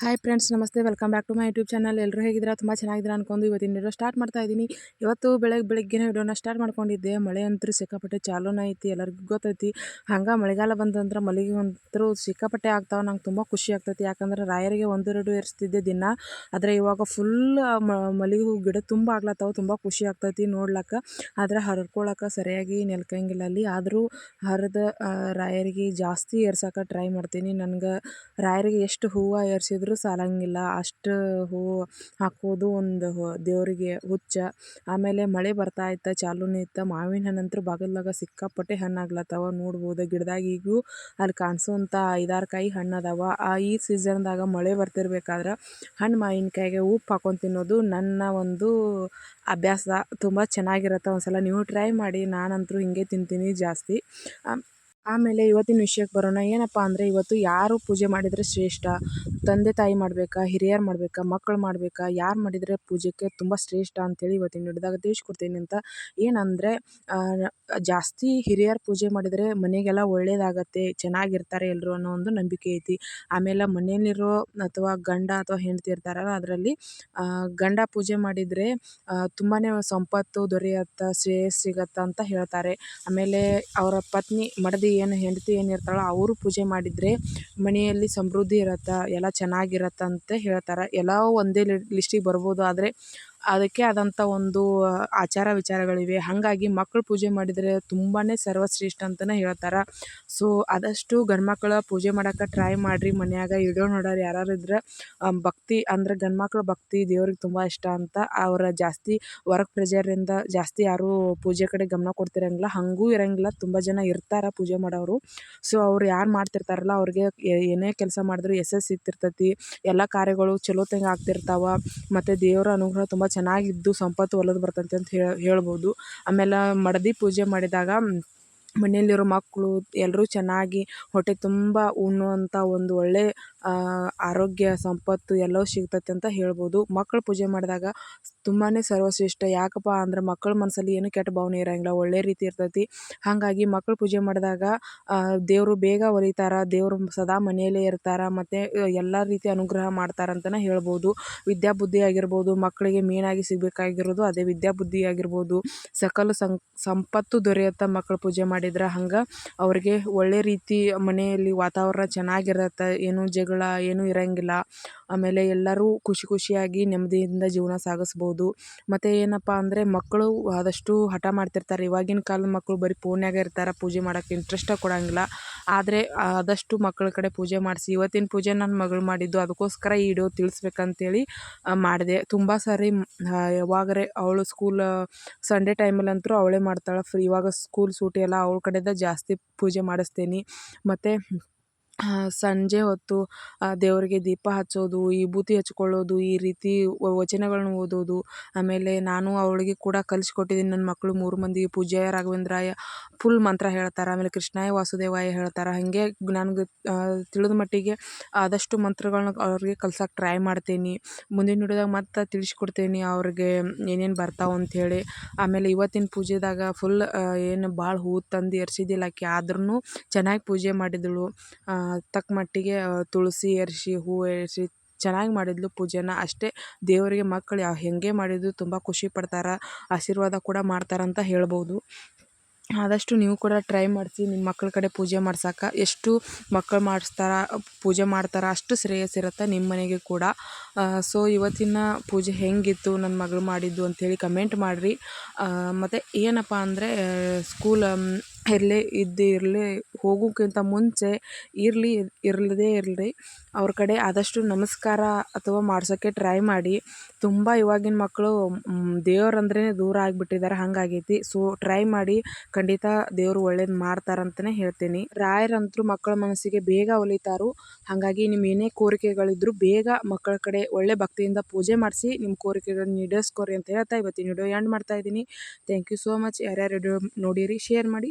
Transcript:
Hi friends ನಮಸ್ತೆ. Welcome back to my YouTube channel ಎಲ್ಲರೂ ಹೇಗಿದ್ದೀರಾ? ತುಂಬ ಚೆನ್ನಾಗಿದ್ದೀರಾ ಅನ್ಕೊಂಡು ಇವತ್ತಿನ ವಿಡಿಯೋ ಸ್ಟಾರ್ಟ್ ಮಾಡ್ತಾ ಇದ್ದೀನಿ. ಇವತ್ತು ಬೆಳಗ್ಗೆ ಬೆಳಗ್ಗೆನೇ ವಿಡಿಯೋನ ಸ್ಟಾರ್ಟ್ ಮಾಡ್ಕೊಂಡಿದ್ದೆ. ಮಳೆ ಅಂತೂ ಸಿಕ್ಕಾಪಟ್ಟೆ ಚಾಲೂನ ಐತಿ, ಎಲ್ಲರಿಗೂ ಗೊತ್ತೈತಿ. ಹಂಗೆ ಮಳೆಗಾಲ ಬಂದಂದ್ರೆ ಮಲ್ಲಿಗೆ ಅಂತೂ ಸಿಕ್ಕಾಪಟ್ಟೆ ಆಗ್ತಾವೆ. ನಂಗೆ ತುಂಬ ಖುಷಿ ಆಗ್ತೈತಿ. ಯಾಕಂದ್ರೆ ರಾಯರಿಗೆ ಒಂದೆರಡು ಏರಿಸ್ತಿದ್ದೆ ದಿನ. ಆದರೆ ಇವಾಗ ಫುಲ್ ಮಲ್ಲಿಗೆ ಹೂ ಗಿಡ ತುಂಬ ಆಗ್ಲತ್ತಾವೆ. ತುಂಬ ಖುಷಿ ಆಗ್ತೈತಿ ನೋಡ್ಲಕ್ಕ. ಆದರೆ ಹರ್ಕೊಳಕ್ಕೆ ಸರಿಯಾಗಿ ನೆಲ್ಕಂಗಿಲ್ಲ ಅಲ್ಲಿ. ಆದರೂ ಹರಿದ ರಾಯರಿಗೆ ಜಾಸ್ತಿ ಏರ್ಸಕ್ಕೆ ಟ್ರೈ ಮಾಡ್ತೀನಿ. ನನಗೆ ರಾಯರಿಗೆ ಎಷ್ಟು ಹೂವು ಏರ್ಸಿದ್ರು ಇದ್ರೂ ಸಾಲಂಗಿಲ್ಲ. ಅಷ್ಟು ಹೂವು ಹಾಕೋದು ಒಂದು ದೇವರಿಗೆ ಹುಚ್ಚ. ಆಮೇಲೆ ಮಳೆ ಬರ್ತಾ ಇತ್ತು, ಚಾಲೂನೇ ಇತ್ತು, ಮಾವಿನ ಹಣ್ಣಂತೂ ಬಾಗಲ್ದಾಗ ಸಿಕ್ಕಾಪಟ್ಟೆ ಹಣ್ಣು ಆಗ್ಲತ್ತವ ನೋಡ್ಬೋದು ಗಿಡದಾಗ ಈಗೂ ಅಲ್ಲಿ ಕಾಣಿಸೋಂಥ ಐದಾರು ಕಾಯಿ ಹಣ್ಣು ಅದಾವ ಆ, ಈ ಸೀಸನ್ದಾಗ ಮಳೆ ಬರ್ತಿರ್ಬೇಕಾದ್ರೆ ಹಣ್ಣು ಮಾವಿನಕಾಯಿಗೆ ಉಪ್ಪು ಹಾಕೊಂಡು ತಿನ್ನೋದು ನನ್ನ ಒಂದು ಅಭ್ಯಾಸ. ತುಂಬ ಚೆನ್ನಾಗಿರುತ್ತೆ ಒಂದು ಸಲ ನೀವು ಟ್ರೈ ಮಾಡಿ. ನಾನಂತೂ ಹಿಂಗೆ ತಿಂತೀನಿ ಜಾಸ್ತಿ. ಆಮೇಲೆ ಇವತ್ತಿನ ವಿಷಯಕ್ಕೆ ಬರೋಣ. ಏನಪ್ಪ ಅಂದರೆ ಇವತ್ತು ಯಾರು ಪೂಜೆ ಮಾಡಿದರೆ ಶ್ರೇಷ್ಠ? ತಂದೆ ತಾಯಿ ಮಾಡಬೇಕಾ? ಹಿರಿಯರು ಮಾಡಬೇಕಾ? ಮಕ್ಕಳು ಮಾಡಬೇಕಾ? ಯಾರು ಮಾಡಿದರೆ ಪೂಜೆಗೆ ತುಂಬ ಶ್ರೇಷ್ಠ ಅಂತೇಳಿ ಇವತ್ತಿನ ವಿಡಿಯೋದಾಗ ತಿಳಿಸ್ಕೊಡ್ತೀನಿ ಅಂತ. ಏನಂದರೆ ಜಾಸ್ತಿ ಹಿರಿಯರು ಪೂಜೆ ಮಾಡಿದರೆ ಮನೆಗೆಲ್ಲ ಒಳ್ಳೇದಾಗತ್ತೆ, ಚೆನ್ನಾಗಿರ್ತಾರೆ ಎಲ್ಲರೂ ಅನ್ನೋ ಒಂದು ನಂಬಿಕೆ ಐತಿ. ಆಮೇಲೆ ಮನೆಯಲ್ಲಿರೋ ಅಥವಾ ಗಂಡ ಅಥವಾ ಹೆಂಡತಿ ಇರ್ತಾರಲ್ಲ, ಅದರಲ್ಲಿ ಗಂಡ ಪೂಜೆ ಮಾಡಿದರೆ ತುಂಬಾ ಸಂಪತ್ತು ದೊರೆಯುತ್ತೆ, ಶ್ರೇಯಸ್ ಸಿಗತ್ತೆ ಅಂತ ಹೇಳ್ತಾರೆ. ಆಮೇಲೆ ಅವರ ಪತ್ನಿ ಮಡದಿ ಏನು ಹೆಂಡತಿ ಏನು ಇರ್ತಾಳೆ ಅವರು ಪೂಜೆ ಮಾಡಿದರೆ ಮನೆಯಲ್ಲಿ ಸಮೃದ್ಧಿ ಇರತ್ತೆ, ಎಲ್ಲ ಚೆನ್ನಾಗಿರತ್ತೆ ಅಂತ ಹೇಳ್ತಾರೆ. ಎಲ್ಲ ಒಂದೇ ಲಿಸ್ಟಿಗೆ ಬರ್ಬೋದು. ಆದರೆ ಅದಕ್ಕೆ ಆದಂಥ ಒಂದು ಆಚಾರ ವಿಚಾರಗಳಿವೆ. ಹಾಗಾಗಿ ಮಕ್ಕಳು ಪೂಜೆ ಮಾಡಿದರೆ ತುಂಬಾ ಸರ್ವಶ್ರೇಷ್ಠ ಅಂತಲೇ ಹೇಳ್ತಾರೆ. ಸೊ, ಆದಷ್ಟು ಗಂಡು ಮಕ್ಳು ಪೂಜೆ ಮಾಡಕ್ಕೆ ಟ್ರೈ ಮಾಡಿರಿ ಮನ್ಯಾಗ. ವಿಡಿಯೋ ನೋಡೋರು ಯಾರಾರು ಇದ್ರೆ ಭಕ್ತಿ, ಅಂದ್ರೆ ಗಂಡು ಮಕ್ಳು ಭಕ್ತಿ ದೇವ್ರಿಗೆ ತುಂಬ ಇಷ್ಟ ಅಂತ ಅವರ ಜಾಸ್ತಿ ವರ್ಕ್ ಪ್ರೆಜರಿಂದ ಜಾಸ್ತಿ ಯಾರೂ ಪೂಜೆ ಕಡೆ ಗಮನ ಕೊಡ್ತಿರಂಗಿಲ್ಲ. ಹಂಗೂ ಇರಂಗಿಲ್ಲ, ತುಂಬ ಜನ ಇರ್ತಾರೆ ಪೂಜೆ ಮಾಡೋರು. ಸೊ ಅವ್ರು ಯಾರು ಮಾಡ್ತಿರ್ತಾರಲ್ಲ, ಅವ್ರಿಗೆ ಏನೇ ಕೆಲಸ ಮಾಡಿದ್ರು ಯಶಸ್ಸು ಸಿಗ್ತಿರ್ತೈತಿ. ಎಲ್ಲ ಕಾರ್ಯಗಳು ಚಲೋತ್ನಾಗ ಆಗ್ತಿರ್ತಾವೆ. ಮತ್ತು ದೇವರ ಅನುಗ್ರಹ ತುಂಬ ಚೆನ್ನಾಗಿದ್ದು, ಸಂಪತ್ತು ಒಲದು ಬರ್ತಂತೆ ಅಂತ ಹೇಳಿ, ಹೇಳ್ಬೋದು. ಆಮೇಲೆ ಮಡದಿ ಪೂಜೆ ಮಾಡಿದಾಗ ಮನೆಯಲ್ಲಿರೋ ಮಕ್ಕಳು ಎಲ್ಲರೂ ಚೆನ್ನಾಗಿ ಹೊಟ್ಟೆ ತುಂಬ ಉಣ್ಣುವಂಥ ಒಂದು ಒಳ್ಳೆಯ ಆರೋಗ್ಯ, ಸಂಪತ್ತು ಎಲ್ಲವೂ ಸಿಗ್ತೈತೆ ಅಂತ ಹೇಳ್ಬೋದು. ಮಕ್ಕಳು ಪೂಜೆ ಮಾಡಿದಾಗ ತುಂಬಾ ಸರ್ವಶ್ರೇಷ್ಠ. ಯಾಕಪ್ಪ ಅಂದ್ರೆ ಮಕ್ಕಳ ಮನಸ್ಸಲ್ಲಿ ಏನು ಕೆಟ್ಟ ಭಾವನೆ ಇರೋಂಗಿಲ್ಲ. ಒಳ್ಳೆ ರೀತಿ ಇರ್ತೈತಿ. ಹಾಗಾಗಿ ಮಕ್ಕಳು ಪೂಜೆ ಮಾಡಿದಾಗ ದೇವರು ಬೇಗ ಒಲಿತಾರೆ, ದೇವರು ಸದಾ ಮನೆಯಲ್ಲೇ ಇರ್ತಾರೆ, ಮತ್ತು ಎಲ್ಲ ರೀತಿ ಅನುಗ್ರಹ ಮಾಡ್ತಾರೆ ಅಂತಲೇ ಹೇಳ್ಬೋದು. ವಿದ್ಯಾಬುದ್ಧಿ ಆಗಿರ್ಬೋದು, ಮಕ್ಕಳಿಗೆ ಮೇನಾಗಿ ಸಿಗಬೇಕಾಗಿರೋದು ಅದೇ ವಿದ್ಯಾಬುದ್ಧಿ ಆಗಿರ್ಬೋದು. ಸಕಲ ಸಂಪತ್ತು ದೊರೆಯುತ್ತೆ ಮಕ್ಕಳು ಪೂಜೆ ಮಾಡಿದ್ರೆ ಹಂಗೆ ಅವ್ರಿಗೆ ಒಳ್ಳೆ ರೀತಿ ಮನೆಯಲ್ಲಿ ವಾತಾವರಣ ಚೆನ್ನಾಗಿರತ್ತೆ. ಏನು ಜಗಳ ಏನೂ ಇರೋಂಗಿಲ್ಲ. ಆಮೇಲೆ ಎಲ್ಲರೂ ಖುಷಿ ಖುಷಿಯಾಗಿ ನೆಮ್ಮದಿಯಿಂದ ಜೀವನ ಸಾಗಿಸ್ಬೋದು. ಮತ್ತು ಏನಪ್ಪ ಅಂದರೆ ಮಕ್ಕಳು ಆದಷ್ಟು ಹಠ ಮಾಡ್ತಿರ್ತಾರೆ. ಇವಾಗಿನ ಕಾಲದ ಮಕ್ಕಳು ಬರೀ ಫೋನ್ಯಾಗ ಇರ್ತಾರೆ, ಪೂಜೆ ಮಾಡೋಕ್ಕೆ ಇಂಟ್ರೆಸ್ಟೇ ಕೊಡೋಂಗಿಲ್ಲ. ಆದರೆ ಆದಷ್ಟು ಮಕ್ಕಳ ಕಡೆ ಪೂಜೆ ಮಾಡಿಸಿ, ಇವತ್ತಿನ ಪೂಜೆ ನನ್ನ ಮಗಳು ಮಾಡಿದ್ದು, ಅದಕ್ಕೋಸ್ಕರ ಈ ವಿಡಿಯೋ ತಿಳಿಸ್ಬೇಕಂತೇಳಿ ಮಾಡಿದೆ. ತುಂಬ ಸಾರಿ ಯಾವಾಗರೆ ಅವಳು ಸ್ಕೂಲ್ ಸಂಡೇ ಟೈಮಲ್ಲಂತೂ ಅವಳೇ ಮಾಡ್ತಾಳೆ. ಫ್ರೀ ಇವಾಗ ಸ್ಕೂಲ್ ಸೂಟಿ ಎಲ್ಲ ಅವಳ ಕಡೆದ ಜಾಸ್ತಿ ಪೂಜೆ ಮಾಡಿಸ್ತೀನಿ. ಮತ್ತು ಸಂಜೆ ಹೊತ್ತು ದೇವರಿಗೆ ದೀಪ ಹಚ್ಚೋದು ವಿಭೂತಿ ಹಚ್ಕೊಳ್ಳೋದು, ಈ ರೀತಿ ವಚನಗಳನ್ನ ಓದೋದು. ಆಮೇಲೆ ನಾನು ಅವಳಿಗೆ ಕೂಡ ಕಲಿಸ್ಕೊಟ್ಟಿದ್ದೀನಿ. ನನ್ನ ಮಕ್ಕಳು ಮೂರು ಮಂದಿ ಪೂಜ್ಯಾಯ ರಾಘವೇಂದ್ರಾಯ ಫುಲ್ ಮಂತ್ರ ಹೇಳ್ತಾರೆ. ಆಮೇಲೆ ಕೃಷ್ಣಾಯ ವಾಸುದೇವಾಯ ಹೇಳ್ತಾರೆ. ಹಾಗೆ ನನಗೆ ತಿಳಿದ ಮಟ್ಟಿಗೆ ಆದಷ್ಟು ಮಂತ್ರಗಳನ್ನ ಅವ್ರಿಗೆ ಕಲ್ಸಕ್ಕೆ ಟ್ರೈ ಮಾಡ್ತೀನಿ. ಮುಂದಿನ ವಿಡಿಯೋದಾಗ ಮತ್ತೆ ತಿಳಿಸ್ಕೊಡ್ತೀನಿ ಅವ್ರಿಗೆ ಏನೇನು ಬರ್ತಾವೆ ಅಂಥೇಳಿ ಆಮೇಲೆ ಇವತ್ತಿನ ಪೂಜೆದಾಗ ಫುಲ್ ಏನು ಭಾಳ ಹೂ ತಂದು ಎರ್ಸಿದ್ದಿಲ್ಲ ಆಕೆ. ಆದ್ರೂ ಚೆನ್ನಾಗಿ ಪೂಜೆ ಮಾಡಿದಳು. ತಕ್ಕ ಮಟ್ಟಿಗೆ ತುಳಸಿ ಏರಿಸಿ ಹೂ ಏರಿಸಿ ಚೆನ್ನಾಗಿ ಮಾಡಿದ್ಲು ಪೂಜೆನ. ಅಷ್ಟೇ ದೇವರಿಗೆ ಮಕ್ಕಳು ಯಾವ ಹೇಗೆ ಮಾಡಿದ್ರು ತುಂಬ ಖುಷಿ ಪಡ್ತಾರೆ, ಆಶೀರ್ವಾದ ಕೂಡ ಮಾಡ್ತಾರಂತ ಹೇಳ್ಬೋದು. ಆದಷ್ಟು ನೀವು ಕೂಡ ಟ್ರೈ ಮಾಡಿಸಿ, ನಿಮ್ಮ ಮಕ್ಕಳ ಕಡೆ ಪೂಜೆ ಮಾಡ್ಸಕ್ಕೆ ಎಷ್ಟು ಮಕ್ಕಳು ಮಾಡಿಸ್ತಾರೆ, ಪೂಜೆ ಮಾಡ್ತಾರೆ, ಅಷ್ಟು ಶ್ರೇಯಸ್ಸಿರುತ್ತೆ ನಿಮ್ಮ ಮನೆಗೆ ಕೂಡ. ಸೊ, ಇವತ್ತಿನ ಪೂಜೆ ಹೆಂಗಿತ್ತು, ನನ್ನ ಮಗಳು ಮಾಡಿದ್ದು ಅಂಥೇಳಿ ಕಮೆಂಟ್ ಮಾಡಿರಿ. ಮತ್ತು ಏನಪ್ಪ ಅಂದರೆ ಸ್ಕೂಲ್ ಇರಲಿ, ಇದ್ದು ಇರಲಿ ಹೋಗೋಕ್ಕಿಂತ ಮುಂಚೆ ಇರಲಿ ಇರದೇ ಇರಲಿ, ಅವ್ರ ಕಡೆ ಆದಷ್ಟು ನಮಸ್ಕಾರ ಅಥವಾ ಮಾಡ್ಸೋಕ್ಕೆ ಟ್ರೈ ಮಾಡಿ. ತುಂಬ ಇವಾಗಿನ ಮಕ್ಕಳು ದೇವ್ರಂದ್ರೇ ದೂರ ಆಗಿಬಿಟ್ಟಿದ್ದಾರೆ ಹಂಗಾಗೈತಿ. ಸೊ ಟ್ರೈ ಮಾಡಿ ಖಂಡಿತ ದೇವರು ಒಳ್ಳೇದು ಮಾಡ್ತಾರಂತಲೇ ಹೇಳ್ತೀನಿ. ರಾಯರಂತೂ ಮಕ್ಕಳ ಮನಸ್ಸಿಗೆ ಬೇಗ ಒಲಿತಾರು. ಹಾಗಾಗಿ ನಿಮ್ಮ ಏನೇ ಕೋರಿಕೆಗಳಿದ್ರು ಬೇಗ ಮಕ್ಕಳ ಕಡೆ ಒಳ್ಳೆ ಭಕ್ತಿಯಿಂದ ಪೂಜೆ ಮಾಡಿಸಿ ನಿಮ್ಮ ಕೋರಿಕೆಗಳನ್ನ ಈಡೇರಿಸ್ಕೊರಿ ಅಂತ ಹೇಳ್ತಾ ಇವತ್ತಿನ ವಿಡಿಯೋ ಎಂಡ್ ಮಾಡ್ತಾ ಇದ್ದೀನಿ. ಥ್ಯಾಂಕ್ ಯು ಸೋ ಮಚ್ ಯಾರ್ಯಾರು ವಿಡಿಯೋ ನೋಡಿರಿ ಶೇರ್ ಮಾಡಿ.